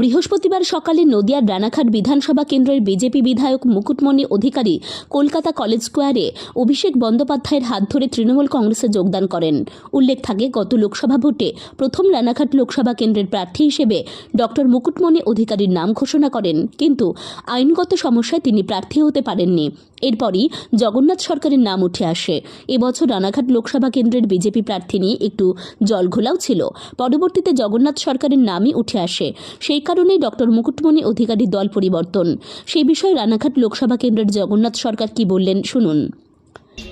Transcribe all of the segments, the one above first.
বৃহস্পতিবার সকালে নদিয়ার রানাঘাট বিধানসভা কেন্দ্রের বিজেপি বিধায়ক মুকুটমণি অধিকারী কলকাতা কলেজ স্কোয়ারে অভিষেক বন্দ্যোপাধ্যায়ের হাত ধরে তৃণমূল কংগ্রেসে যোগদান করেন। উল্লেখ থাকে, গত লোকসভা ভোটে প্রথম রানাঘাট লোকসভা কেন্দ্রের প্রার্থী হিসেবে ডক্টর মুকুটমণি অধিকারীর নাম ঘোষণা করেন, কিন্তু আইনগত সমস্যায় তিনি প্রার্থী হতে পারেননি। এরপরই জগন্নাথ সরকারের নাম উঠে আসে। এবছর রানাঘাট লোকসভা কেন্দ্রের বিজেপি প্রার্থী নিয়ে একটু জলঘোলাও ছিল। পরবর্তীতে জগন্নাথ সরকারের নামই উঠে আসে। সেই কারণেই ডক্টর মুকুটমণি অধিকারীর দল পরিবর্তন। সেই বিষয়ে রানাঘাট লোকসভা কেন্দ্রের জগন্নাথ সরকার কি বললেন শুনুন।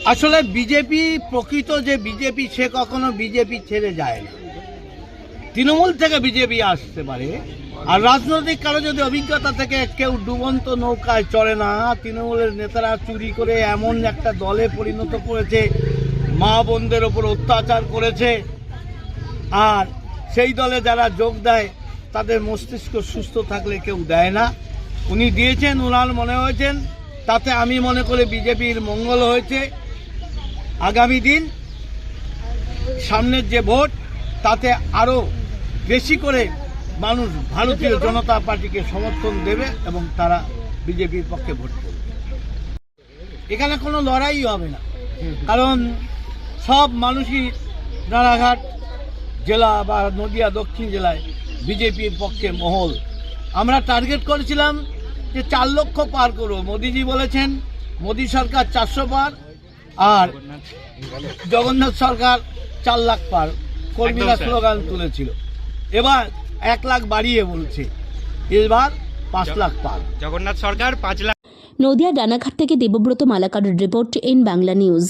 আসলে বিজেপি প্রকৃত যে বিজেপি, সে কখনো বিজেপি ছেড়ে যায় না। তৃণমূল থেকে বিজেপি আসতে পারে। আর রাজনৈতিক কারও যদি অভিজ্ঞতা থেকে কেউ ডুবন্ত নৌকায় চড়ে না, তৃণমূলের নেতারা চুরি করে এমন একটা দলে পরিণত করেছে, মা বোনদের ওপর অত্যাচার করেছে। আর সেই দলে যারা যোগ দেয়, তাদের মস্তিষ্ক সুস্থ থাকলে কেউ দেয় না। উনি দিয়েছেন, উনার মনে হয়েছেন, তাতে আমি মনে করি বিজেপির মঙ্গল হয়েছে। আগামী দিন সামনের যে ভোট, তাতে আরও বেশি করে মানুষ ভারতীয় জনতা পার্টিকে সমর্থন দেবে এবং তারা বিজেপির পক্ষে ভোট করবে এখানে কোনো লড়াই হবে না। কারণ সব মানুষই রানাঘাট জেলা বা নদিয়া দক্ষিণ জেলায় বিজেপির পক্ষে মহল। আমরা টার্গেট করেছিলাম যে চার লক্ষ পার করব। মোদিজি বলেছেন মোদি সরকার চারশো পার আর জগন্নাথ সরকার চার লাখ পার। কর্মীরা স্লোগান তুলেছিল। এবার এক লাখ বাড়িয়ে বলছে। এবার পাঁচ লাখ পার। জগন্নাথ সরকার পাঁচ লাখ নদিয়া ডানাঘাট থেকে Debabrata Malakar report in Bangla news.